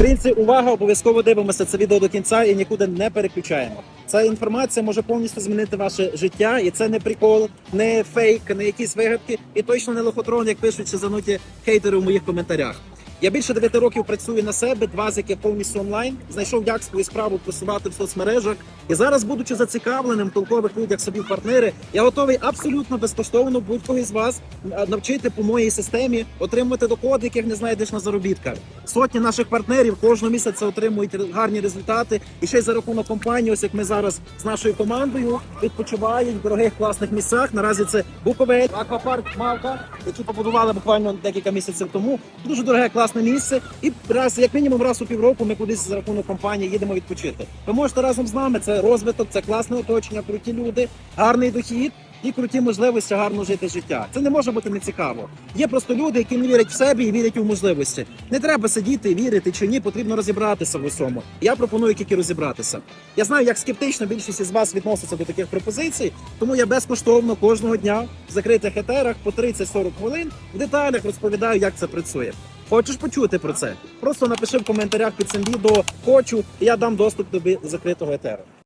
Українці, увага! Обов'язково дивимося це відео до кінця і нікуди не переключаємо. Ця інформація може повністю змінити ваше життя, і це не прикол, не фейк, не якісь вигадки, і точно не лохотрон, як пишуть зануті хейтери у моїх коментарях. Я більше 9 років працюю на себе, два з яких повністю онлайн. Знайшов як свою справу просувати в соцмережах. І зараз, будучи зацікавленим в толкових людях собі партнери, я готовий абсолютно безкоштовно будь-кого із вас навчити по моїй системі отримувати доходи, яких не знайдеш на заробітках. Сотні наших партнерів кожного місяця отримують гарні результати. І ще й за рахунок компанії, ось як ми зараз з нашою командою відпочивають в дорогих класних місцях. Наразі це Буковель, аквапарк Мавка, який побудували буквально декілька місяців тому. Дуже дороге класне місце. І раз, як мінімум, раз у півроку ми кудись за рахунок компанії їдемо відпочити. Ви можете разом з нами. Це розвиток, це класне оточення, круті люди, гарний дохід. І круті можливості гарно жити життя. Це не може бути нецікаво. Є просто люди, які не вірять в себе і вірять у можливості. Не треба сидіти, вірити чи ні, потрібно розібратися в усьому. Я пропоную тільки розібратися. Я знаю, як скептично більшість із вас відноситься до таких пропозицій, тому я безкоштовно кожного дня в закритих етерах по 30-40 хвилин в деталях розповідаю, як це працює. Хочеш почути про це? Просто напиши в коментарях під цим відео хочу, і я дам доступ до закритого етеру.